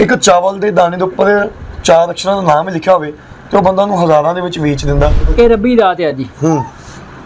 ਇੱਕ ਚਾਵਲ ਦੇ ਦਾਣੇ ਦੇ ਉੱਪਰ ਚਾਰ ਅਕਸ਼ਰਾਂ ਦਾ ਨਾਮ ਲਿਖਿਆ ਹੋਵੇ ਤੇ ਉਹ ਬੰਦਾ ਨੂੰ ਹਜ਼ਾਰਾਂ ਦੇ ਵਿੱਚ ਵੇਚ ਦਿੰਦਾ। ਇਹ ਰੱਬੀ ਦਾਤ ਆ ਜੀ। ਹੂੰ।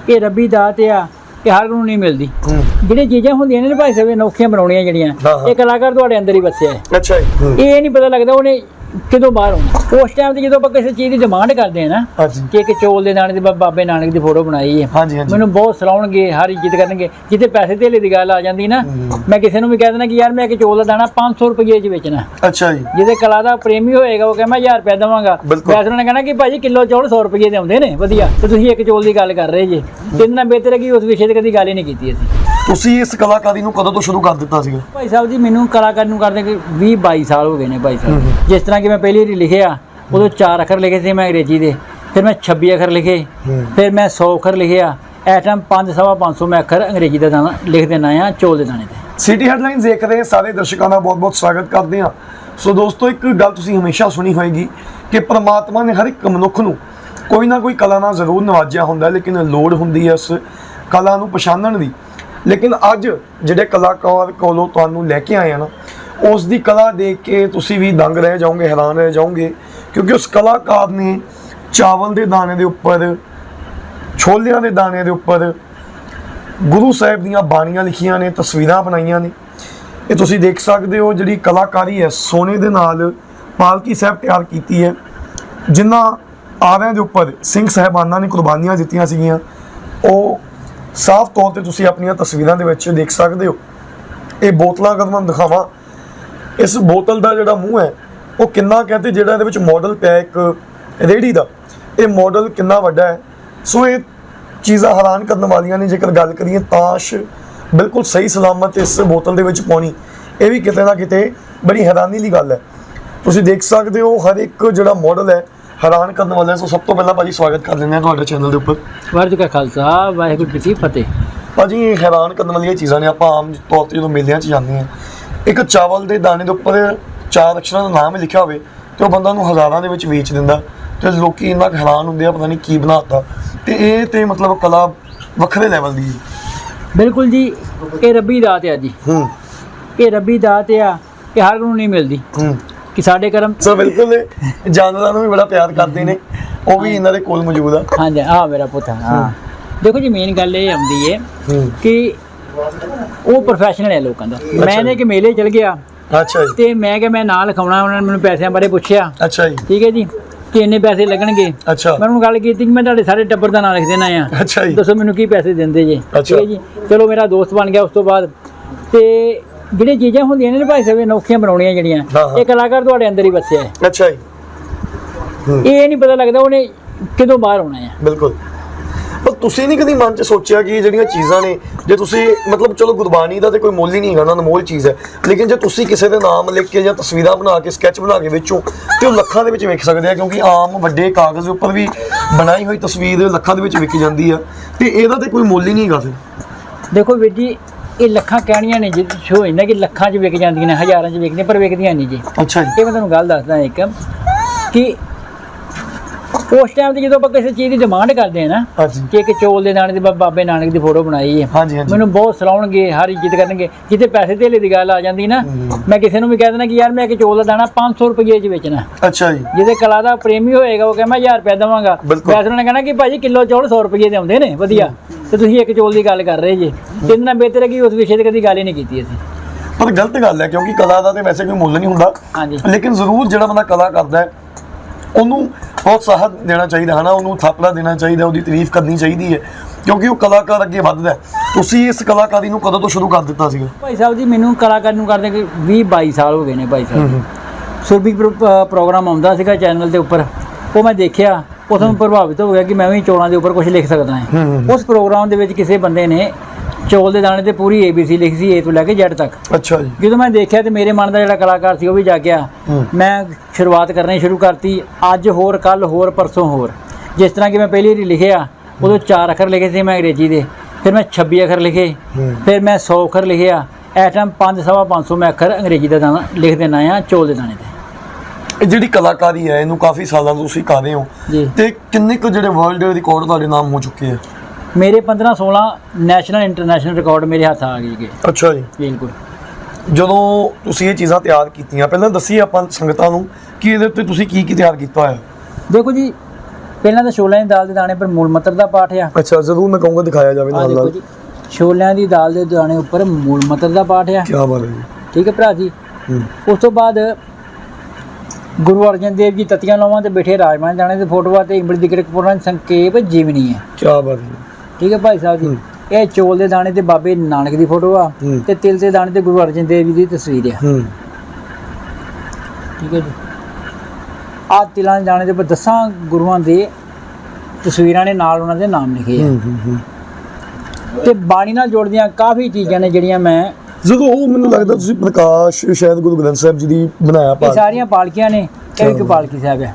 ਇਹ ਰੱਬੀ ਦਾਤ ਆ ਇਹ ਹਰ ਨੂੰ ਨਹੀਂ ਮਿਲਦੀ। ਹੂੰ। ਜਿਹੜੀਆਂ ਚੀਜ਼ਾਂ ਹੁੰਦੀਆਂ ਨੇ ਨਾ ਭਾਈ ਸਾਹਿਬ ਅਨੋਖੀਆਂ ਬਣਾਉਣੀਆਂ ਜਿਹੜੀਆਂ ਹਾਂ, ਹਾਂ। ਇਹ ਕਲਾਕਾਰ ਤੁਹਾਡੇ ਅੰਦਰ ਹੀ ਵਸਿਆ ਹੈ। ਅੱਛਾ ਜੀ। ਹੂੰ। ਇਹ ਨਹੀਂ ਪਤਾ ਲੱਗਦਾ ਉਹਨੇ ਕਿਦੋਂ ਬਾਹਰ ਆਉਣਾ ਉਸ ਟਾਈਮ ਤੇ ਜਦੋਂ ਆਪਾਂ ਕਿਸੇ ਚੀਜ਼ ਦੀ ਡਿਮਾਂਡ ਕਰਦੇ ਆ ਨਾ ਕਿ ਇੱਕ ਚੋਲ ਦੇ ਦਾਣੇ ਦੇ ਬਾਬੇ ਨਾਨਕ ਦੀ ਫੋਟੋ ਬਣਾਈ ਹੈ। ਮੈਨੂੰ ਬਹੁਤ ਸਲਾਉਣਗੇ ਹਰ ਇੱਜ਼ਤ ਕਰਨਗੇ। ਜਿੱਥੇ ਪੈਸੇ ਧੇਲੇ ਦੀ ਗੱਲ ਆ ਜਾਂਦੀ ਨਾ ਮੈਂ ਕਿਸੇ ਨੂੰ ਵੀ ਕਹਿ ਦੇਣਾ ਕਿ ਯਾਰ ਮੈਂ ਇੱਕ ਚੋਲ ਦਾ ਦਾਣਾ 500 ਰੁਪਏ 'ਚ ਵੇਚਣਾ। ਅੱਛਾ ਜੀ। ਜਿਹਦੇ ਕਲਾ ਦਾ ਪ੍ਰੇਮੀ ਹੋਏਗਾ ਉਹ ਕਹਿੰਦਾ 1000 ਰੁਪਏ ਦੇਵਾਂਗਾ। ਵੈਸੇ ਉਹਨੇ ਕਹਿਣਾ ਕਿ ਭਾਜੀ ਕਿਲੋ ਚੌਲ 100 ਰੁਪਏ ਦੇ ਆਉਂਦੇ ਨੇ ਵਧੀਆ। ਤੇ ਤੁਸੀਂ ਇੱਕ ਚੋਲ ਦੀ ਗੱਲ ਕਰ ਰਹੇ ਜੇ। ਤੇ ਇਹਨਾਂ ਬਿਹਤਰ ਹੈ ਕਿ ਉਸ ਵਿਸ਼ੇ ਤੇ ਕਦੀ ਗੱਲ ਹੀ ਨਹੀਂ ਕੀਤੀ ਅਸੀਂ। ਤੁਸੀਂ ਇਸ ਕਲਾਕਾਰੀ ਨੂੰ ਕਦੋਂ ਤੋਂ ਸ਼ੁਰੂ ਕਰ ਦਿੱਤਾ ਸੀਗਾ? ਭਾਈ ਸਾਹਿਬ ਜੀ ਮੈਨੂੰ ਕਲਾਕਾਰ ਨੂੰ ਕਰਦੇ ਕਿ 20 22 ਸਾਲ ਹੋ ਗਏ ਨੇ ਭਾਈ ਸਾਹਿਬ। ਜਿਸ ਤਰ੍ਹਾਂ ਕਿ ਮੈਂ ਪਹਿਲੀ ਵਾਰੀ ਲਿਖਿਆ ਉਦੋਂ ਚਾਰ ਅੱਖਰ ਲਿਖੇ ਸੀ ਮੈਂ ਅੰਗਰੇਜ਼ੀ ਦੇ। ਫਿਰ ਮੈਂ 26 ਅੱਖਰ ਲਿਖੇ। ਫਿਰ ਮੈਂ 100 ਅੱਖਰ ਲਿਖਿਆ। ਐ ਟਾਈਮ 5 ਸਵਾ 500 ਮੈਂ ਅੱਖਰ ਅੰਗਰੇਜ਼ੀ ਦਾ ਦਾਣਾ ਲਿਖ ਦੇਣਾ ਆ ਚੋਲ ਦੇ ਦਾਣੇ ਤੇ। ਸਿਟੀ ਹੈਡਲਾਈਨਸ ਦੇਖ ਰਹੇ ਸਾਰੇ ਦਰਸ਼ਕਾਂ ਦਾ ਬਹੁਤ-ਬਹੁਤ ਸਵਾਗਤ ਕਰਦੇ ਹਾਂ। ਸੋ ਦੋਸਤੋ ਇੱਕ ਗੱਲ ਤੁਸੀਂ ਹਮੇਸ਼ਾ ਸੁਣੀ ਹੋਏਗੀ ਕਿ ਪ੍ਰਮਾਤਮਾ ਨੇ ਹਰ ਇੱਕ ਮਨੁੱਖ ਨੂੰ ਕੋਈ ਨਾ ਕੋਈ ਕਲਾ ਨਾਲ ਜ਼ਰੂਰ ਨਵਾਜਿਆ ਹੁੰਦਾ ਲੇਕਿਨ ਲੋੜ ਹੁੰਦੀ ਹੈ ਉਸ ਕਲਾ ਨੂੰ ਪਛਾਣਨ ਦੀ। ਲੇਕਿਨ ਅੱਜ ਜਿਹੜੇ ਕਲਾਕਾਰ ਕੋਲੋਂ ਤੁਹਾਨੂੰ ਲੈ ਕੇ ਆਏ ਆ ਨਾ ਉਸ ਦੀ ਕਲਾ ਦੇਖ ਕੇ ਤੁਸੀਂ ਵੀ ਦੰਗ ਰਹਿ ਜਾਓਗੇ, ਹੈਰਾਨ ਰਹਿ ਜਾਓਗੇ, ਕਿਉਂਕਿ ਉਸ ਕਲਾਕਾਰ ਨੇ ਚਾਵਲ ਦੇ ਦਾਣੇ ਦੇ ਉੱਪਰ, ਛੋਲਿਆਂ ਦੇ ਦਾਣੇ ਦੇ ਉੱਪਰ ਗੁਰੂ ਸਾਹਿਬ ਦੀਆਂ ਬਾਣੀਆਂ ਲਿਖੀਆਂ ਨੇ, ਤਸਵੀਰਾਂ ਬਣਾਈਆਂ ਨੇ। ਇਹ ਤੁਸੀਂ ਦੇਖ ਸਕਦੇ ਹੋ ਜਿਹੜੀ ਕਲਾਕਾਰੀ ਹੈ, ਸੋਨੇ ਦੇ ਨਾਲ ਪਾਲਕੀ ਸਾਹਿਬ ਤਿਆਰ ਕੀਤੀ ਹੈ, ਜਿਨ੍ਹਾਂ ਆਰਿਆਂ ਦੇ ਉੱਪਰ ਸਿੰਘ ਸਾਹਿਬਾਨਾਂ ਨੇ ਕੁਰਬਾਨੀਆਂ ਦਿੱਤੀਆਂ ਸੀਗੀਆਂ, ਉਹ ਸਾਫ਼ ਤੌਰ ਤੇ ਤੁਸੀਂ ਆਪਣੀਆਂ ਤਸਵੀਰਾਂ ਦੇ ਵਿੱਚ ਦੇਖ ਸਕਦੇ ਹੋ। ਇਹ ਬੋਤਲਾਂ ਅਗਰ ਮੈਂ ਦਿਖਾਵਾਂ, ਇਸ ਬੋਤਲ ਦਾ ਜਿਹੜਾ ਮੂੰਹ ਹੈ, ਉਹ ਕਿੰਨਾ ਕਹਿੰਦੇ ਜਿਹੜਾ ਇਹਦੇ ਵਿੱਚ ਮਾਡਲ ਪਿਆ ਇੱਕ ਰੇੜੀ ਦਾ। ਇਹ ਮਾਡਲ ਕਿੰਨਾ ਵੱਡਾ ਹੈ। ਸੋ ਇਹ ਚੀਜ਼ਾਂ ਹੈਰਾਨ ਕਰਨ ਵਾਲੀਆਂ ਨੇ, ਜੇਕਰ ਗੱਲ ਕਰੀਏ ਤਾਸ਼, ਬਿਲਕੁਲ ਸਹੀ ਸਲਾਮਤ ਇਸ ਬੋਤਲ ਦੇ ਵਿੱਚ ਪਾਉਣੀ। ਇਹ ਵੀ ਕਿਤੇ ਨਾ ਕਿਤੇ ਬੜੀ ਹੈਰਾਨੀ ਦੀ ਗੱਲ ਹੈ। ਤੁਸੀਂ ਦੇਖ ਸਕਦੇ ਹੋ, ਹਰ ਇੱਕ ਜਿਹੜਾ ਮਾਡਲ ਹੈ ਹੈਰਾਨ ਕਰਨ ਵਾਲਾ ਸੋ ਸਭ ਤੋਂ ਪਹਿਲਾਂ ਭਾਜੀ ਸਵਾਗਤ ਕਰ ਲੈਂਦੇ ਹਾਂ ਤੁਹਾਡੇ ਚੈਨਲ ਦੇ ਉੱਪਰ। ਵਾਹਿਗੁਰੂ ਜੀ ਕਾ ਖਾਲਸਾ ਵਾਹਿਗੁਰੂ ਜੀ ਕੀ ਫਤਿਹ। ਭਾਜੀ ਹੈਰਾਨ ਕਰਨ ਵਾਲੀਆਂ ਚੀਜ਼ਾਂ ਨੇ ਆਪਾਂ ਆਮ ਤੌਰ ਤੇ ਜਦੋਂ ਮੇਲਿਆਂ 'ਚ ਜਾਂਦੇ ਹਾਂ ਇੱਕ ਚਾਵਲ ਦੇ ਦਾਣੇ ਦੇ ਉੱਪਰ ਚਾਰ ਅਕਸ਼ਰਾਂ ਦਾ ਨਾਮ ਲਿਖਿਆ ਹੋਵੇ ਤੇ ਉਹ ਬੰਦਾ ਨੂੰ ਹਜ਼ਾਰਾਂ ਦੇ ਵਿੱਚ ਵੇਚ ਦਿੰਦਾ ਤੇ ਲੋਕੀ ਇੰਨਾ ਹੈਰਾਨ ਹੁੰਦੇ ਆ ਪਤਾ ਨਹੀਂ ਕੀ ਬਣਾਤਾ। ਤੇ ਇਹ ਤੇ ਮਤਲਬ ਕਲਾ ਵੱਖਰੇ ਲੈਵਲ ਦੀ ਬਿਲਕੁਲ ਜੀ ਇਹ ਰੱਬੀ ਦਾਤ ਆ ਜੀ। ਹੂੰ। ਇਹ ਰੱਬੀ ਦਾਤ ਆ ਇਹ ਹਰ ਨੂੰ ਨਹੀਂ ਮਿਲਦੀ। ਹੂੰ। ਕਿ ਸਾਡੇ ਕਰਮ ਸੋ ਬਿਲਕੁਲ ਜਾਨਵਰਾਂ ਨੂੰ ਵੀ ਬੜਾ ਪਿਆਰ ਕਰਦੇ ਨੇ। ਉਹ ਵੀ ਇਹਨਾਂ ਦੇ ਕੋਲ ਮੌਜੂਦ ਆ। ਹਾਂਜੀ ਆ ਮੇਰਾ ਪੁੱਤ ਹਾਂ। ਦੇਖੋ ਜੀ ਮੇਨ ਗੱਲ ਇਹ ਆਉਂਦੀ ਹੈ। ਕਿ ਉਹ ਪ੍ਰੋਫੈਸ਼ਨਲ ਹੈ ਲੋਕਾਂ ਦਾ। ਮੈਂ ਨੇ ਕਿ ਮੇਲੇ ਚਲ ਗਿਆ। ਅੱਛਾ ਜੀ। ਤੇ ਮੈਂ ਕਿ ਮੈਂ ਨਾਂ ਲਿਖਾਉਣਾ ਉਹਨਾਂ ਨੇ ਮੈਨੂੰ ਪੈਸਿਆਂ ਬਾਰੇ ਪੁੱਛਿਆ। ਅੱਛਾ ਜੀ। ਠੀਕ ਹੈ ਜੀ ਕਿ ਇੰਨੇ ਪੈਸੇ ਲੱਗਣਗੇ। ਅੱਛਾ। ਮੈਂ ਉਹਨੂੰ ਗੱਲ ਕੀਤੀ ਕਿ ਮੈਂ ਤੁਹਾਡੇ ਸਾਰੇ ਟੱਬਰ ਦਾ ਨਾਂ ਲਿਖ ਦੇਣਾ ਆ। ਅੱਛਾ ਜੀ। ਦੱਸੋ ਮੈਨੂੰ ਕੀ ਪੈਸੇ ਦਿੰਦੇ ਜੇ। ਠੀਕ ਹੈ ਜੀ। ਚਲੋ ਮੇਰਾ ਦੋਸਤ ਬਣ ਗਿਆ ਉਸ ਤੋਂ ਬਾਅਦ। ਤੇ ਜਿਹੜੀਆਂ ਚੀਜ਼ਾਂ ਹੁੰਦੀਆਂ ਨੇ ਨਾ ਭਾਈ ਸਾਹਿਬ ਅਨੋਖੀਆਂ ਬਣਾਉਣੀਆਂ ਜਿਹੜੀਆਂ। ਹਾਂ, ਹਾਂ। ਇਹ ਕਲਾਕਾਰ ਤੁਹਾਡੇ ਅੰਦਰ ਹੀ ਵਸਿਆ ਹੈ ਅੱਛਾ ਜੀ। ਇਹ ਨਹੀਂ ਪਤਾ ਲੱਗਦਾ ਉਹਨੇ ਕਿਦੋਂ ਬਾਹਰ ਆਉਣਾ ਹੈ ਬਿਲਕੁਲ। ਪਰ ਤੁਸੀਂ ਨਹੀਂ ਕਦੀ ਮਨ 'ਚ ਸੋਚਿਆ ਕਿ ਇਹ ਜਿਹੜੀਆਂ ਚੀਜ਼ਾਂ ਨੇ ਜੇ ਤੁਸੀਂ ਮਤਲਬ ਚਲੋ ਗੁਰਬਾਣੀ ਦਾ ਤੇ ਕੋਈ ਮੁੱਲ ਹੀ ਨਹੀਂ ਹੈਗਾ ਨਾ ਅਨਮੋਲ ਚੀਜ਼ ਹੈ ਲੇਕਿਨ ਜੇ ਤੁਸੀਂ ਕਿਸੇ ਦੇ ਨਾਮ ਲਿਖ ਕੇ ਜਾਂ ਤਸਵੀਰਾਂ ਬਣਾ ਕੇ ਸਕੈਚ ਬਣਾ ਕੇ ਵਿੱਚੋਂ ਤੇ ਉਹ ਲੱਖਾਂ ਦੇ ਵਿੱਚ ਵਿਕ ਸਕਦੇ ਆ ਕਿਉਂਕਿ ਆਮ ਵੱਡੇ ਕਾਗਜ਼ ਦੇ ਉੱਪਰ ਵੀ ਬਣਾਈ ਹੋਈ ਤਸਵੀਰ ਲੱਖਾਂ ਦੇ ਵਿੱਚ ਵਿਕ ਜਾਂਦੀ ਆ ਤੇ ਇਹਦਾ ਤੇ ਕੋਈ ਮੁੱਲ ਹੀ ਨਹੀਂ ਹੈਗਾ ਫਿਰ। ਦੇਖੋ ਵੀਰ ਜੀ ਇਹ ਲੱਖਾਂ ਕਹਿਣੀਆਂ ਨੇ ਜਿ ਸ਼ੋ ਹੁੰਦਾ ਕਿ ਲੱਖਾਂ 'ਚ ਵਿਕ ਜਾਂਦੀਆਂ ਨੇ ਹਜ਼ਾਰਾਂ 'ਚ ਵਿਕਦੀਆਂ ਪਰ ਵਿਕਦੀਆਂ ਨਹੀਂ ਜੀ। ਅੱਛਾ ਜੀ। ਇਹ ਮੈਂ ਤੁਹਾਨੂੰ ਗੱਲ ਦੱਸਦਾ ਇੱਕ ਕਿ ਉਸ ਟਾਈਮ ਤੇ ਜਦੋਂ ਆਪਾਂ ਕਿਸੇ ਚੀਜ਼ ਦੀ ਡਿਮਾਂਡ ਕਰਦੇ ਆ ਨਾ ਹਾਂਜੀ। ਕਿ ਇੱਕ ਚੋਲ ਦੇ ਦਾਣੇ ਦੇ ਬਾ- ਬਾਬੇ ਨਾਨਕ ਦੀ ਫੋਟੋ ਬਣਾਈ ਹੈ। ਹਾਂਜੀ ਹਾਂਜੀ। ਮੈਨੂੰ ਬਹੁਤ ਸਲਾਉਣਗੇ ਹਰ ਇੱਜ਼ਤ ਕਰਨਗੇ। ਜਿੱਥੇ ਪੈਸੇ ਧੇਲੇ ਦੀ ਗੱਲ ਆ ਜਾਂਦੀ ਨਾ ਮੈਂ ਕਿਸੇ ਨੂੰ ਵੀ ਕਹਿ ਦੇਣਾ ਕਿ ਯਾਰ ਮੈਂ ਇੱਕ ਚੋਲ ਦਾ ਦਾਣਾ 500 ਰੁਪਏ 'ਚ ਵੇਚਣਾ। ਅੱਛਾ ਜੀ। ਜਿਹਦੇ ਕਲਾ ਦਾ ਪ੍ਰੇਮੀ ਹੋਏਗਾ ਉਹ ਕਹਿੰਦਾ 1000 ਰੁਪਏ ਦੇਵਾਂਗਾ। ਬਿਲਕੁਲ। ਵੈਸੇ ਉਹਨੇ ਕਹਿਣਾ ਕਿ ਭਾਜੀ ਕਿਲੋ ਚੌਲ 100 ਰੁਪਏ ਦੇ ਆਉਂਦੇ ਨੇ ਵਧੀਆ। ਤੇ ਤੁਸੀਂ ਇੱਕ ਚੋਲ ਦੀ ਗੱਲ ਕਰ ਰਹੇ ਜੇ। ਤੇ ਇਹਨਾਂ ਬਿਹਤਰ ਹੈ ਕਿ ਉਸ ਵਿਸ਼ੇ ਤੇ ਕਦੀ ਗੱਲ ਹੀ ਨਹੀਂ ਕੀਤੀ ਅਸੀਂ। ਪਰ ਗਲਤ ਗੱਲ ਹੈ ਕਿਉਂਕਿ ਕਲਾ ਦਾ ਤੇ ਵੈਸੇ ਕੋਈ ਮੁੱਲ ਨਹੀਂ ਹੁੰਦਾ। ਹਾਂਜੀ। ਲੇਕਿਨ ਜ਼ਰੂਰ ਜਿਹੜਾ ਬੰਦਾ ਕਲਾ ਕਰਦਾ ਹੈ ਉਹਨੂੰ ਪ੍ਰੋਤਸਾਹਨ ਦੇਣਾ ਚਾਹੀਦਾ ਹੈ ਨਾ ਉਹਨੂੰ ਥਾਪੜਾ ਦੇਣਾ ਚਾਹੀਦਾ ਉਹਦੀ ਤਾਰੀਫ ਕਰਨੀ ਚਾਹੀਦੀ ਹੈ। ਕਿਉਂਕਿ ਉਹ ਕਲਾਕਾਰ ਅੱਗੇ ਵੱਧਦਾ ਤੁਸੀਂ ਇਸ ਕਲਾਕਾਰੀ ਨੂੰ ਕਦੋਂ ਤੋਂ ਸ਼ੁਰੂ ਕਰ ਦਿੱਤਾ ਸੀਗਾ? ਭਾਈ ਸਾਹਿਬ ਜੀ ਮੈਨੂੰ ਕਲਾਕਾਰ ਨੂੰ ਕਰਦੇ ਕਿ 20 22 ਸਾਲ ਹੋ ਗਏ ਨੇ ਭਾਈ ਸਾਹਿਬ ਸੁਰਬੀ ਪ੍ਰੋਗਰਾਮ ਆਉਂਦਾ ਸੀਗਾ ਚੈਨਲ ਦੇ ਉੱਪਰ। ਉਹ ਮੈਂ ਦੇਖਿਆ ਤੋਂ ਪ੍ਰਭਾਵਿਤ ਹੋ ਗਿਆ ਕਿ ਮੈਂ ਵੀ ਚੋਲਾਂ ਦੇ ਉੱਪਰ ਕੁਝ ਲਿਖ ਸਕਦਾ ਹਾਂ। ਉਸ ਪ੍ਰੋਗਰਾਮ ਦੇ ਵਿੱਚ ਕਿਸੇ ਬੰਦੇ ਨੇ ਚੌਲ ਦੇ ਦਾਣੇ ਤੇ ਪੂਰੀ ABC ਲਿਖੀ ਸੀ A ਤੋਂ ਲੈ ਕੇ Z ਤੱਕ। ਅੱਛਾ ਜੀ। ਜਦੋਂ ਮੈਂ ਦੇਖਿਆ ਤੇ ਮੇਰੇ ਮਨ ਦਾ ਜਿਹੜਾ ਕਲਾਕਾਰ ਸੀ ਉਹ ਵੀ ਜਾਗਿਆ। ਮੈਂ ਸ਼ੁਰੂਆਤ ਕਰਨੀ ਸ਼ੁਰੂ ਕਰਤੀ। ਅੱਜ ਹੋਰ ਕੱਲ ਹੋਰ ਪਰਸੋਂ ਹੋਰ। ਜਿਸ ਤਰ੍ਹਾਂ ਕਿ ਮੈਂ ਪਹਿਲੀ ਵਾਰੀ ਲਿਖਿਆ ਉਦੋਂ ਚਾਰ ਅੱਖਰ ਲਿਖੇ ਸੀ ਮੈਂ ਅੰਗਰੇਜ਼ੀ ਦੇ। ਫਿਰ ਮੈਂ 26 ਅੱਖਰ ਲਿਖੇ। ਫਿਰ ਮੈਂ 100 ਅੱਖਰ ਲਿਖਿਆ। ਐ ਟਾਈਮ 5 ਸਵਾ 500 ਮੈਂ ਅੱਖਰ ਅੰਗਰੇਜ਼ੀ ਦਾ ਦਾਣਾ ਲਿਖ ਦੇਣਾ ਆ ਚੌਲ ਦੇ ਦਾਣੇ ਤੇ। ਇਹ ਜਿਹੜੀ ਕਲਾਕਾਰੀ ਹੈ ਇਹਨੂੰ ਕਾਫੀ ਸਾਲਾਂ ਤੋਂ ਤੁਸੀਂ ਕਰ ਰਹੇ ਹੋ। ਤੇ ਕਿੰਨੇ ਕੁ ਜਿਹੜੇ ਵਰਲਡ ਰਿਕਾਰਡ ਤੁਹਾਡੇ ਨਾਮ ਹੋ ਚੁੱਕੇ ਆ? ਮੇਰੇ 15 16 ਨੈਸ਼ਨਲ ਇੰਟਰਨੈਸ਼ਨਲ ਰਿਕਾਰਡ ਮੇਰੇ ਹੱਥ ਆ ਗਏ ਗੇ। ਅੱਛਾ ਜੀ। ਬਿਲਕੁਲ ਜਦੋਂ ਤੁਸੀਂ ਇਹ ਚੀਜ਼ਾਂ ਤਿਆਰ ਕੀਤੀਆਂ ਪਹਿਲਾਂ ਦੱਸੀਏ ਆਪਾਂ ਸੰਗਤਾਂ ਨੂੰ ਕਿ ਇਹਦੇ ਉੱਤੇ ਤੁਸੀਂ ਕੀ ਕੀ ਤਿਆਰ ਕੀਤਾ ਹੋਇਆ? ਦੇਖੋ ਜੀ ਪਹਿਲਾਂ ਤਾਂ ਛੋਲਿਆਂ ਦੀ ਦਾਲ ਦੇ ਦਾਣੇ ਪਰ ਮੂਲ ਮੰਤਰ ਦਾ ਪਾਠ ਆ। ਅੱਛਾ ਜ਼ਰੂਰ ਮੈਂ ਕਹੂੰਗਾ ਦਿਖਾਇਆ ਜਾਵੇ ਆ ਨਾਲ ਦੇਖੋ ਜੀ ਛੋਲਿਆਂ ਦੀ ਦਾਲ ਦੇ ਦਾਣੇ ਉੱਪਰ ਮੂਲ ਮੰਤਰ ਦਾ ਪਾਠ ਆ। ਕੀ ਬਾਤ ਹੈ ਜੀ। ਠੀਕ ਹੈ ਭਰਾ ਜੀ? ਹੂੰ। ਉਸ ਤੋਂ ਬਾਅਦ ਗੁਰੂ ਅਰਜਨ ਦੇਵ ਜੀ ਤਤੀਆਂ ਲਾਵਾਂ ਤੇ ਬੈਠੇ ਰਾਜਮਾਨ ਦਾਣੇ ਦੀ ਫੋਟੋਆਂ ਤੇ ਇੰਬੜੀ ਦੀ ਕਿਰਕ ਪੁਰਾਣ ਸੰਖੇਪ ਜੀਵਨੀ ਹੈ ਕੀ ਬਾਤ ਹੈ ਜੀ। ਠੀਕ ਹੈ ਭਾਈ ਸਾਹਿਬ ਜੀ। ਇਹ ਚੋਲ ਦੇ ਦਾਣੇ ਤੇ ਬਾਬੇ ਨਾਨਕ ਦੀ ਫੋਟੋ ਆ। ਤੇ ਤਿਲ ਦੇ ਦਾਣੇ ਤੇ ਗੁਰੂ ਅਰਜਨ ਦੇਵ ਜੀ ਦੀ ਤਸਵੀਰ ਆ। ਠੀਕ ਹੈ ਜੀ। ਆ ਤਿਲਾਂ ਦੇ ਦਾਣੇ ਉੱਪਰ ਦਸਾਂ ਗੁਰੂਆਂ ਦੇ ਤਸਵੀਰਾਂ ਨੇ ਨਾਲ ਉਹਨਾਂ ਦੇ ਨਾਮ ਲਿਖੇ ਆ। ਤੇ ਬਾਣੀ ਨਾਲ ਜੋੜਦੀਆਂ ਕਾਫੀ ਚੀਜ਼ਾਂ ਨੇ ਜਿਹੜੀਆਂ ਮੈਂ ਜਦੋਂ ਉਹ ਮੈਨੂੰ ਲੱਗਦਾ ਤੁਸੀਂ ਪ੍ਰਕਾਸ਼ ਸ਼ਾਇਦ ਗੁਰੂ ਗ੍ਰੰਥ ਸਾਹਿਬ ਜੀ ਦੀ ਬਣਾਇਆ ਇਹ ਪਾ ਸਾਰੀਆਂ ਪਾਲਕੀਆਂ ਨੇ ਇਹ ਇੱਕ ਪਾਲਕੀ ਸਾਹਿਬ ਹੈ।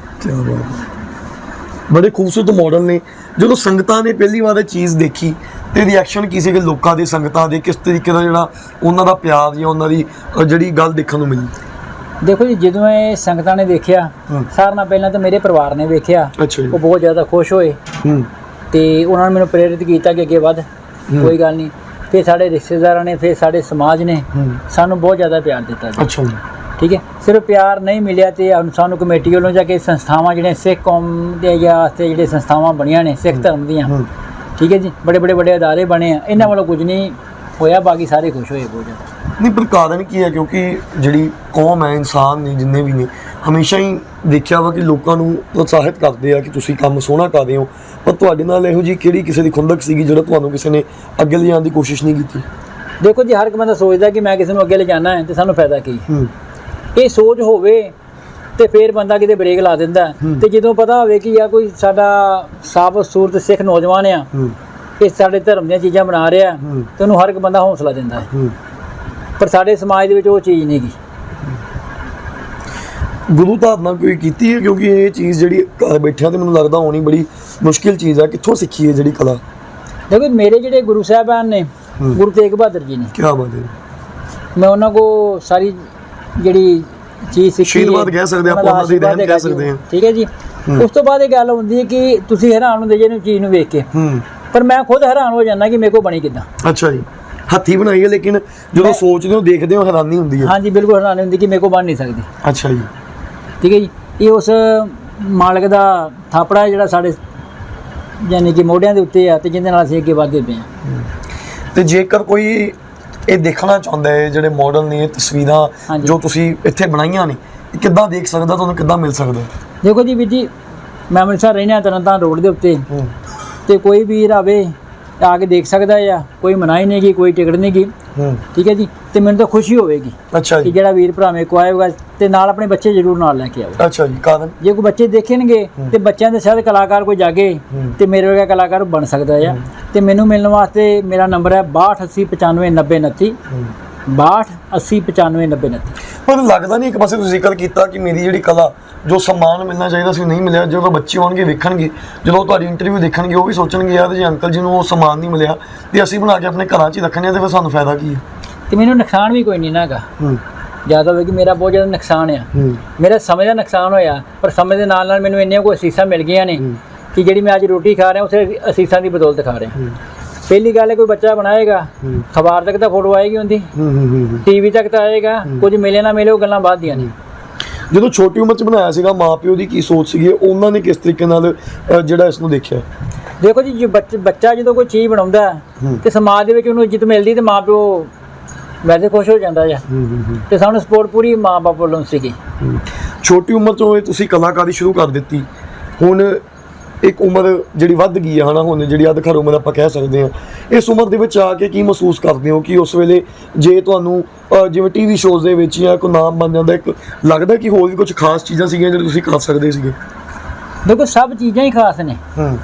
ਬੜੇ ਖੂਬਸੂਰਤ ਮਾਡਲ ਨੇ। ਜਦੋਂ ਸੰਗਤਾਂ ਨੇ ਪਹਿਲੀ ਵਾਰ ਇਹ ਚੀਜ਼ ਦੇਖੀ ਤੇ ਰਿਐਕਸ਼ਨ ਕੀ ਸੀਗੇ ਲੋਕਾਂ ਦੇ ਸੰਗਤਾਂ ਦੇ ਕਿਸ ਤਰੀਕੇ ਦਾ ਜਿਹੜਾ ਉਹਨਾਂ ਦਾ ਪਿਆਰ ਜਾਂ ਉਹਨਾਂ ਦੀ ਜਿਹੜੀ ਗੱਲ ਦੇਖਣ ਨੂੰ ਮਿਲੀ? ਦੇਖੋ ਜੀ ਜਦੋਂ ਇਹ ਸੰਗਤਾਂ ਨੇ ਦੇਖਿਆ। ਸਾਰਿਆਂ ਨਾਲ ਪਹਿਲਾਂ ਤਾਂ ਮੇਰੇ ਪਰਿਵਾਰ ਨੇ ਵੇਖਿਆ। ਉਹ ਬਹੁਤ ਜ਼ਿਆਦਾ ਖੁਸ਼ ਹੋਏ। ਤੇ ਉਹਨਾਂ ਨੇ ਮੈਨੂੰ ਪ੍ਰੇਰਿਤ ਕੀਤਾ ਕਿ ਅੱਗੇ ਵੱਧ ਕੋਈ ਗੱਲ ਨਹੀਂ। ਫਿਰ ਸਾਡੇ ਰਿਸ਼ਤੇਦਾਰਾਂ ਨੇ ਫਿਰ ਸਾਡੇ ਸਮਾਜ ਨੇ ਸਾਨੂੰ ਬਹੁਤ ਜ਼ਿਆਦਾ ਪਿਆਰ ਦਿੱਤਾ ਜੀ। ਅੱਛਾ ਠੀਕ ਹੈ? ਸਿਰਫ ਪਿਆਰ ਨਹੀਂ ਮਿਲਿਆ ਤੇ ਸਾਨੂੰ ਕਮੇਟੀ ਵੱਲੋਂ ਜਾ ਕੇ ਸੰਸਥਾਵਾਂ ਜਿਹੜੀਆਂ ਸਿੱਖ ਕੌਮ ਦੇ ਜਾਂ ਵਾਸਤੇ ਜਿਹੜੇ ਸੰਸਥਾਵਾਂ ਬਣੀਆਂ ਨੇ ਸਿੱਖ ਧਰਮ ਦੀਆਂ ਠੀਕ ਹੈ ਜੀ? ਬੜੇ ਬੜੇ ਵੱਡੇ ਅਦਾਰੇ ਬਣੇ ਆ। ਇਹਨਾਂ ਵੱਲੋਂ ਕੁਝ ਨਹੀਂ ਹੋਇਆ ਬਾਕੀ ਸਾਰੇ ਖੁਸ਼ ਹੋਏ ਬਹੁਤ ਜ਼ਿਆਦਾ। ਨਹੀਂ ਪਰ ਕਾਰਨ ਕੀ ਹੈ? ਕਿਉਂਕਿ ਜਿਹੜੀ ਕੌਮ ਹੈ ਇਨਸਾਨ ਨੇ ਜਿੰਨੇ ਵੀ ਨੇ ਹਮੇਸ਼ਾ ਹੀ ਦੇਖਿਆ ਵਾ ਕਿ ਲੋਕਾਂ ਨੂੰ ਪ੍ਰੋਤਸਾਹਿਤ ਕਰਦੇ ਆ ਕਿ ਤੁਸੀਂ ਕੰਮ ਸੋਹਣਾ ਕਰਦੇ ਹੋ। ਪਰ ਤੁਹਾਡੇ ਨਾਲ ਇਹੋ ਜੀ ਕਿਹੜੀ ਕਿਸੇ ਦੀ ਖੁੰਦਕ ਸੀਗੀ ਜਿਹੜਾ ਤੁਹਾਨੂੰ ਕਿਸੇ ਨੇ ਅੱਗੇ ਲਿਜਾਣ ਦੀ ਕੋਸ਼ਿਸ਼ ਨਹੀਂ ਕੀਤੀ? ਦੇਖੋ ਜੀ ਹਰ ਇੱਕ ਬੰਦਾ ਸੋਚਦਾ ਕਿ ਮੈਂ ਕਿਸੇ ਨੂੰ ਅੱਗੇ ਲਿਜਾਣਾ ਹੈ ਤੇ ਸਾਨੂੰ ਫਾਇਦਾ ਕੀ ਹੂੰ। ਇਹ ਸੋਚ ਹੋਵੇ ਤੇ ਫੇਰ ਬੰਦਾ ਕਿਤੇ ਬ੍ਰੇਕ ਲਾ ਦਿੰਦਾ। ਤੇ ਜਦੋਂ ਪਤਾ ਹੋਵੇ ਕਿ ਯਾ ਕੋਈ ਸਾਡਾ ਸਾਬਤ ਸੂਰਤ ਸਿੱਖ ਨੌਜਵਾਨ ਆ ਇਹ ਸਾਡੇ ਧਰਮ ਦੀਆਂ ਚੀਜ਼ਾਂ ਬਣਾ ਰਿਹਾ। ਤੇ ਉਹਨੂੰ ਹਰ ਇੱਕ ਬੰਦਾ ਹੌਸਲਾ ਦਿੰਦਾ ਹੈ। ਪਰ ਸਾਡੇ ਸਮਾਜ ਦੇ ਵਿੱਚ ਉਹ ਚੀਜ਼ ਨਹੀਂ ਗੀ। ਗੁਰੂ ਧਾਰਨਾ ਕੋਈ ਕੀਤੀ ਹੈ? ਕਿਉਂਕਿ ਇਹ ਚੀਜ਼ ਜਿਹੜੀ ਘਰ ਬੈਠਿਆਂ ਤੇ ਮੈਨੂੰ ਲੱਗਦਾ ਹੋਣੀ ਬੜੀ ਮੁਸ਼ਕਿਲ ਚੀਜ਼ ਹੈ ਕਿੱਥੋਂ ਸਿੱਖੀ ਹੈ ਜਿਹੜੀ ਕਲਾ? ਦੇਖੋ ਮੇਰੇ ਜਿਹੜੇ ਗੁਰੂ ਸਾਹਿਬਾਨ ਨੇ ਗੁਰੂ ਤੇਗ ਬਹਾਦਰ ਜੀ ਨੇ ਕੀ ਬਾਤ ਹੈ। ਮੈਂ ਉਹਨਾਂ ਕੋ ਸਾਰੀ ਜਿਹੜੀ ਚੀਜ਼ ਸਿੱਖੀ ਆਸ਼ੀਰਵਾਦ ਕਹਿ ਸਕਦੇ ਆਪਾਂ ਉਹਨਾਂ ਦੀ ਕਹਿ। ਸਕਦੇ ਹਾਂ। ਠੀਕ ਹੈ ਜੀ? ਉਸ ਤੋਂ ਬਾਅਦ ਇਹ ਗੱਲ ਹੁੰਦੀ ਹੈ ਕਿ ਤੁਸੀਂ ਹੈਰਾਨ ਹੁੰਦੇ ਜੇ ਨੂੰ ਚੀਜ਼ ਨੂੰ ਵੇਖ ਕੇ। ਹੂੰ। ਪਰ ਮੈਂ ਖੁਦ ਹੈਰਾਨ ਹੋ ਜਾਂਦਾ ਕਿ ਮੇਰੇ ਕੋ ਬਣੀ ਕਿਦਾਂ। ਅੱਛਾ ਜੀ। ਹੱਥੀ ਬਣਾਈ ਹੈ ਲੇਕਿਨ ਜਦੋਂ ਸੋਚਦੇ ਹੋ ਦੇਖਦੇ ਹੋ ਹੈਰਾਨੀ ਹੁੰਦੀ ਹੈ। ਹਾਂਜੀ ਬਿਲਕੁਲ ਹੈਰਾਨ ਹੁੰਦੀ ਕਿ ਮੇਰੇ ਕੋ ਬਣ ਨਹੀਂ ਸਕਦੀ। ਅੱਛਾ ਜੀ। ਠੀਕ ਹੈ ਜੀ? ਇਹ ਉਸ ਮਾਲਕ ਦਾ ਥਾਪੜਾ ਹੈ ਜਿਹੜਾ ਸਾਡੇ ਯਾਨੀ ਕਿ ਮੋਢਿਆਂ ਦੇ ਉੱਤੇ ਆ ਤੇ ਜਿਹਦੇ ਨਾਲ ਅਸੀਂ ਅੱਗੇ ਵਧਦੇ ਪਏ ਤੇ ਜੇਕਰ ਕੋਈ ਇਹ ਦੇਖਣਾ ਚਾਹੁੰਦਾ ਹੈ ਜਿਹੜੇ ਮਾਡਲ ਨੇ ਇਹ ਤਸਵੀਰਾਂ। ਜੋ ਤੁਸੀਂ ਇੱਥੇ ਬਣਾਈਆਂ ਨੇ ਇਹ ਕਿੱਦਾਂ ਦੇਖ ਸਕਦਾ ਤੁਹਾਨੂੰ ਕਿੱਦਾਂ ਮਿਲ ਸਕਦਾ? ਦੇਖੋ ਜੀ ਵੀਰ ਜੀ ਮੈਂ ਅੰਮ੍ਰਿਤਸਰ ਰਹਿਣਾ ਤਰਨਤਾਰਨ ਰੋਡ ਦੇ ਉੱਤੇ। ਤੇ ਕੋਈ ਵੀਰ ਆਵੇ ਆ ਕੇ ਦੇਖ ਸਕਦਾ ਆ ਕੋਈ ਮਨਾਹੀ ਨਹੀਂ ਗੀ ਕੋਈ ਟਿਕਟ ਨਹੀਂ ਹੂੰ। ਠੀਕ ਹੈ ਜੀ? ਤੇ ਮੈਨੂੰ ਤਾਂ ਖੁਸ਼ੀ ਹੋਵੇਗੀ ਅੱਛਾ ਕਿ ਜੀ ਜਿਹੜਾ ਵੀਰ ਭਰਾ ਮੇਰੇ ਕੋ ਆਏਗਾ ਤੇ ਨਾਲ ਆਪਣੇ ਬੱਚੇ ਜ਼ਰੂਰ ਨਾਲ ਲੈ ਕੇ ਆਵੇ ਅੱਛਾ ਜੀ ਕਾਰਨ? ਜੇ ਕੋਈ ਬੱਚੇ ਦੇਖਣਗੇ ਤੇ ਬੱਚਿਆਂ ਦੇ ਸ਼ਾਇਦ ਕਲਾਕਾਰ ਕੋਈ ਜਾਗੇ। ਤੇ ਮੇਰੇ ਵਰਗਾ ਕਲਾਕਾਰ ਬਣ ਸਕਦਾ ਆ। ਤੇ ਮੈਨੂੰ ਮਿਲਣ ਵਾਸਤੇ ਮੇਰਾ ਨੰਬਰ ਹੈ 6280959029 ਹੂੰ। 6280959029 ਪਰ ਲੱਗਦਾ ਨਹੀਂ ਇੱਕ ਪਾਸੇ ਤੁਸੀਂ ਜ਼ਿਕਰ ਕੀਤਾ ਕਿ ਮੇਰੀ ਜਿਹੜੀ ਕਲਾ ਜੋ ਸਨਮਾਨ ਮਿਲਣਾ ਚਾਹੀਦਾ ਸੀ ਨਹੀਂ ਮਿਲਿਆ ਜਦੋਂ ਬੱਚੇ ਆਉਣਗੇ ਵੇਖਣਗੇ ਜਦੋਂ ਤੁਹਾਡੀ ਇੰਟਰਵਿਊ ਦੇਖਣਗੇ ਉਹ ਵੀ ਸੋਚਣਗੇ ਯਾਰ ਜੇ ਅੰਕਲ ਜੀ ਨੂੰ ਉਹ ਸਨਮਾਨ ਨਹੀਂ ਮਿਲਿਆ ਤੇ ਅਸੀਂ ਬਣਾ ਕੇ ਆਪਣੇ ਘਰਾਂ 'ਚ ਹੀ ਰੱਖਣੇ ਆ ਤੇ ਫਿਰ ਸਾਨੂੰ ਫਾਇਦਾ ਕੀ ਹੈ ਤੇ ਮੈਨੂੰ ਨੁਕਸਾਨ ਵੀ ਕੋਈ ਨਹੀਂ ਨਾ ਹੈਗਾ। ਹੂੰ। ਜ਼ਿਆਦਾ ਹੋਵੇ ਕਿ ਮੇਰਾ ਬਹੁਤ ਜ਼ਿਆਦਾ ਨੁਕਸਾਨ ਆ। ਹੂੰ। ਮੇਰਾ ਸਮੇਂ ਦਾ ਨੁਕਸਾਨ ਹੋਇਆ ਪਰ ਸਮੇਂ ਦੇ ਨਾਲ ਨਾਲ ਮੈਨੂੰ ਇੰਨੀਆਂ ਕੋਈ ਅਸੀਸਾਂ ਮਿਲ ਗਈਆਂ ਨੇ ਕਿ ਜਿਹੜੀ ਮੈਂ ਅੱਜ ਰੋਟੀ ਖਾ ਰਿਹਾ ਉਸੇ ਅਸੀਸਾਂ ਦੀ ਬਦੌਲਤ ਖਾ ਰਿਹਾ। ਪਹਿਲੀ ਗੱਲ ਹੈ ਕੋਈ ਬੱਚਾ ਬਣਾਏਗਾ ਹੂੰ। ਅਖਬਾਰ ਤੱਕ ਤਾਂ ਫੋਟੋ ਆਏਗੀ ਹੁੰਦੀ। ਟੀਵੀ ਤੱਕ ਤਾਂ ਆਏਗਾ ਕੁਝ ਮਿਲੇ ਨਾ ਮਿਲੇ ਉਹ ਗੱਲਾਂ ਬਾਅਦ ਦੀਆਂ ਨੇ। ਜਦੋਂ ਛੋਟੀ ਉਮਰ 'ਚ ਬਣਾਇਆ ਸੀਗਾ ਮਾਪਿਓ ਦੀ ਕੀ ਸੋਚ ਸੀਗੀ? ਉਹਨਾਂ ਨੇ ਕਿਸ ਤਰੀਕੇ ਨਾਲ ਜਿਹੜਾ ਇਸ ਨੂੰ ਦੇਖਿਆ? ਦੇਖੋ ਜੀ ਜੇ ਬੱਚ- ਜਦੋਂ ਕੋਈ ਚੀਜ਼ ਬਣਾਉਂਦਾ। ਤੇ ਸਮਾਜ ਦੇ ਵਿੱਚ ਉਹਨੂੰ ਇੱਜ਼ਤ ਮਿਲਦੀ ਤੇ ਮਾਪਿਓ ਵੈਸੇ ਖੁਸ਼ ਹੋ ਜਾਂਦਾ ਹੂੰ ਤੇ ਸਾਨੂੰ ਸਪੋਰਟ ਪੂਰੀ ਮਾਂ-ਬਾਪ ਵੱਲੋਂ ਸੀਗੀ। ਛੋਟੀ ਉਮਰ ਤੋਂ ਤੁਸੀਂ ਕਲਾਕਾਰੀ ਸ਼ੁਰੂ ਕਰ ਦਿੱਤੀ। ਹੁਣ ਇੱਕ ਉਮਰ ਜਿਹੜੀ ਵੱਧ ਗਈ ਹੈ ਹਨਾ ਹੁਣ ਜਿਹੜੀ ਅਧਖਰ ਉਮਰ ਆਪਾਂ ਕਹਿ ਸਕਦੇ ਹਾਂ। ਇਸ ਉਮਰ ਦੇ ਵਿੱਚ ਆ ਕੇ ਕੀ ਮਹਿਸੂਸ ਕਰਦੇ ਹੋ? ਕਿ ਉਸ ਵੇਲੇ ਜੇ ਤੁਹਾਨੂੰ ਜਿਵੇਂ ਟੀਵੀ ਸ਼ੋਜ਼ ਦੇ ਵਿੱਚ ਜਾਂ ਕੋਈ ਨਾਮ ਬਣ ਜਾਂਦਾ ਇੱਕ ਲੱਗਦਾ ਕਿ ਹੋਰ ਵੀ ਕੁਝ ਖਾਸ ਚੀਜ਼ਾਂ ਸੀਗੀਆਂ ਜਿਹੜੀਆਂ ਤੁਸੀਂ ਕਰ ਸਕਦੇ ਸੀਗੇ? ਦੇਖੋ ਸਭ ਚੀਜ਼ਾਂ ਹੀ ਖਾਸ ਨੇ। ਹੂੰ।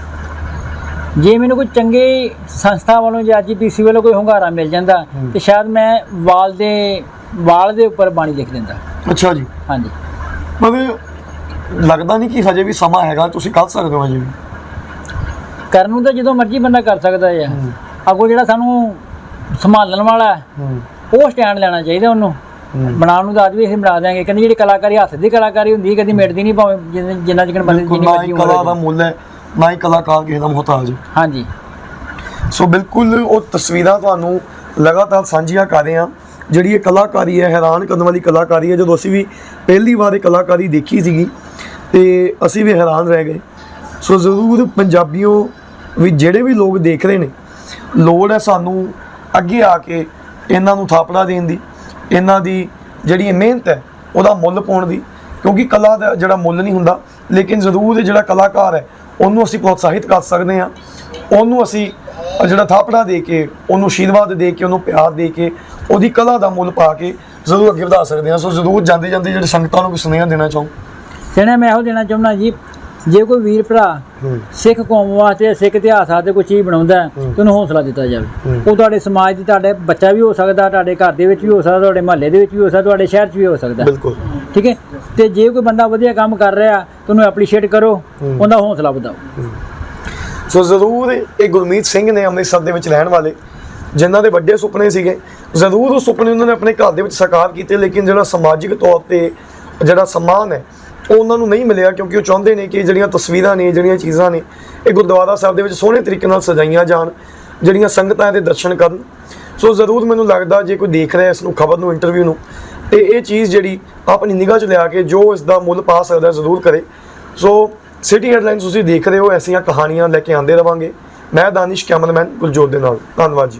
ਜੇ ਮੈਨੂੰ ਕੋਈ ਚੰਗੇ ਸੰਸਥਾ ਵੱਲੋਂ ਜਾਂ ਜੀਪੀਸੀ ਵੱਲੋਂ ਕੋਈ ਹੁੰਗਾਰਾ ਮਿਲ ਜਾਂਦਾ ਤੇ ਸ਼ਾਇਦ ਮੈਂ ਵਾਲ ਦੇ ਵਾਲ ਦੇ ਉੱਪਰ ਬਾਣੀ ਲਿਖ ਦਿੰਦਾ। ਅੱਛਾ ਜੀ। ਹਾਂਜੀ। ਮਤਲਬ ਲੱਗਦਾ ਨਹੀਂ ਕਿ ਹਜੇ ਵੀ ਸਮਾਂ ਹੈਗਾ ਤੁਸੀਂ ਕਰ ਸਕਦੇ ਹੋ ਹਜੇ ਵੀ। ਕਰਨ ਨੂੰ ਤਾਂ ਜਦੋਂ ਮਰਜ਼ੀ ਬੰਦਾ ਕਰ ਸਕਦਾ ਹੈ। ਅੱਗੋਂ ਜਿਹੜਾ ਸਾਨੂੰ ਸੰਭਾਲਣ ਵਾਲਾ ਉਹ ਸਟੈਂਡ ਲੈਣਾ ਚਾਹੀਦਾ ਉਹਨੂੰ। ਬਣਾਉਣ ਨੂੰ ਤਾਂ ਅੱਜ ਵੀ ਅਸੀਂ ਬਣਾ ਦਿਆਂਗੇ। ਕਹਿੰਦੇ ਜਿਹੜੀ ਕਲਾਕਾਰੀ ਹੱਥ ਦੀ ਕਲਾਕਾਰੀ ਹੁੰਦੀ ਕਦੀ ਮਿਟਦੀ ਨਹੀਂ ਭਾਵੇਂ ਜਿੰਨਾ- ਚਿਕਨ ਬੰਦੇ ਜਿੰਨੀ ਮਰਜ਼ੀ ਕਲਾ ਦਾ। ਮੁੱਲ ਹੈ ਨਾ ਹੀ ਕਲਾਕਾਰ ਕਿਸੇ ਦਾ ਮੁਹਤਾਜ ਹਾਂਜੀ। ਸੋ ਬਿਲਕੁਲ ਉਹ ਤਸਵੀਰਾਂ ਤੁਹਾਨੂੰ ਲਗਾਤਾਰ ਸਾਂਝੀਆਂ ਕਰ ਰਹੇ ਹਾਂ। ਜਿਹੜੀ ਇਹ ਕਲਾਕਾਰੀ ਹੈ, ਹੈਰਾਨ ਕਰਨ ਵਾਲੀ ਕਲਾਕਾਰੀ ਹੈ, ਜਦੋਂ ਅਸੀਂ ਵੀ ਪਹਿਲੀ ਵਾਰ ਇਹ ਕਲਾਕਾਰੀ ਦੇਖੀ ਸੀਗੀ, ਤੇ ਅਸੀਂ ਵੀ ਹੈਰਾਨ ਰਹਿ ਗਏ। ਸੋ ਜ਼ਰੂਰ ਪੰਜਾਬੀਓ ਵੀ ਜਿਹੜੇ ਵੀ ਲੋਕ ਦੇਖ ਰਹੇ ਨੇ, ਲੋੜ ਹੈ ਸਾਨੂੰ ਅੱਗੇ ਆ ਕੇ ਇਹਨਾਂ ਨੂੰ ਥਾਪੜਾ ਦੇਣ ਦੀ, ਇਹਨਾਂ ਦੀ ਜਿਹੜੀ ਇਹ ਮਿਹਨਤ ਹੈ, ਉਹਦਾ ਮੁੱਲ ਪਾਉਣ ਦੀ, ਕਿਉਂਕਿ ਕਲਾ ਦਾ ਜਿਹੜਾ ਮੁੱਲ ਨਹੀਂ ਹੁੰਦਾ, ਲੇਕਿਨ ਜ਼ਰੂਰ ਇਹ ਜਿਹੜਾ ਕਲਾਕਾਰ ਹੈ, ਉਹਨੂੰ ਅਸੀਂ ਪ੍ਰੋਤਸਾਹਿਤ ਕਰ ਸਕਦੇ ਹਾਂ, ਉਹਨੂੰ ਅਸੀਂ ਅ, ਜਿਹੜਾ ਥਾਪੜਾ ਦੇ ਕੇ ਉਹਨੂੰ ਆਸ਼ੀਰਵਾਦ ਦੇ ਕੇ ਉਹਨੂੰ ਪਿਆਰ ਦੇ ਕੇ ਉਹਦੀ ਕਲਾ ਦਾ ਮੁੱਲ ਪਾ ਕੇ ਜ਼ਰੂਰ ਅੱਗੇ ਵਧਾ ਸਕਦੇ ਹਾਂ। ਸੋ ਜ਼ਰੂਰ ਜਾਂਦੇ ਜਾਂਦੇ ਜਿਹੜੇ ਸੰਗਤਾਂ ਨੂੰ ਕੋਈ ਸੁਨੇਹਾ ਦੇਣਾ ਚਾਹੋ। ਸਣੇ ਮੈਂ ਇਹੋ ਦੇਣਾ ਚਾਹੁੰਦਾ ਜੀ ਜੇ ਕੋਈ ਵੀਰ ਭਰਾ ਸਿੱਖ ਕੌਮ ਵਾਸਤੇ ਸਿੱਖ ਇਤਿਹਾਸ ਵਾਸਤੇ ਕੋਈ ਚੀਜ਼ ਬਣਾਉਂਦਾ ਹੈ, ਤੇ ਉਹਨੂੰ ਹੌਸਲਾ ਦਿੱਤਾ ਜਾਵੇ। ਉਹ ਤੁਹਾਡੇ ਸਮਾਜ ਦੀ ਤੁਹਾਡੇ ਬੱਚਾ ਵੀ ਹੋ ਸਕਦਾ ਤੁਹਾਡੇ ਘਰ ਦੇ ਵਿੱਚ ਵੀ ਹੋ ਸਕਦਾ ਤੁਹਾਡੇ ਮਹੱਲੇ ਦੇ ਵਿੱਚ ਵੀ ਹੋ ਸਕਦਾ ਤੁਹਾਡੇ ਸ਼ਹਿਰ 'ਚ ਵੀ ਹੋ ਸਕਦਾ। ਬਿਲਕੁਲ। ਠੀਕ ਹੈ? ਤੇ ਜੇ ਕੋਈ ਬੰਦਾ ਵਧੀਆ ਕੰਮ ਕਰ ਰਿਹਾ ਤਾਂ ਉਹਨੂੰ ਐਪਰੀਸ਼ੀਏਟ ਕਰੋ ਉਹਦਾ ਹੌਸਲਾ ਵਧਾਓ। ਸੋ ਜ਼ਰੂਰ ਇਹ ਗੁਰਮੀਤ ਸਿੰਘ ਨੇ ਅੰਮ੍ਰਿਤਸਰ ਦੇ ਵਿੱਚ ਰਹਿਣ ਵਾਲੇ, ਜਿਨ੍ਹਾਂ ਦੇ ਵੱਡੇ ਸੁਪਨੇ ਸੀਗੇ, ਜ਼ਰੂਰ ਉਹ ਸੁਪਨੇ ਉਹਨਾਂ ਨੇ ਆਪਣੇ ਘਰ ਦੇ ਵਿੱਚ ਸਾਕਾਰ ਕੀਤੇ, ਲੇਕਿਨ ਜਿਹੜਾ ਸਮਾਜਿਕ ਤੌਰ ਤੇ ਜਿਹੜਾ ਸਮਾਨ ਹੈ, ਉਹ ਉਹਨਾਂ ਨੂੰ ਨਹੀਂ ਮਿਲਿਆ, ਕਿਉਂਕਿ ਉਹ ਚਾਹੁੰਦੇ ਨੇ ਕਿ ਜਿਹੜੀਆਂ ਤਸਵੀਰਾਂ ਨੇ ਜਿਹੜੀਆਂ ਚੀਜ਼ਾਂ ਨੇ, ਇਹ ਗੁਰਦੁਆਰਾ ਸਾਹਿਬ ਦੇ ਵਿੱਚ ਸੋਹਣੇ ਤਰੀਕੇ ਨਾਲ ਸਜਾਈਆਂ ਜਾਣ, ਜਿਹੜੀਆਂ ਸੰਗਤਾਂ ਇਹਦੇ ਦਰਸ਼ਨ ਕਰਨ। ਸੋ ਜ਼ਰੂਰ ਮੈਨੂੰ ਲੱਗਦਾ, ਜੇ ਕੋਈ ਦੇਖ ਰਿਹਾ ਇਸ ਨੂੰ, ਖਬਰ ਨੂੰ ਇੰਟਰਵਿਊ ਨੂੰ, ਤੇ ਇਹ ਚੀਜ਼ ਜਿਹੜੀ ਆਪਣੀ ਨਿਗਾਹ 'ਚ ਲਿਆ ਕੇ ਜੋ ਇਸ ਦਾ ਮੁੱਲ ਪਾ ਸਕਦਾ, ਜ਼ਰੂਰ ਕਰੇ। ਸੋ ਸਿਟੀ ਹੈਡਲਾਈਨਸ ਤੁਸੀਂ ਦੇਖ ਰਹੇ ਹੋ ਐਸੀਆਂ ਕਹਾਣੀਆਂ ਲੈ ਕੇ ਆਉਂਦੇ ਰਵਾਂਗੇ। ਮੈਂ ਦਾਨਿਸ਼ ਕੈਮਰਾਮੈਨ ਗੁਲਜੋਤ ਦੇ ਨਾਲ। ਧੰਨਵਾਦ ਜੀ।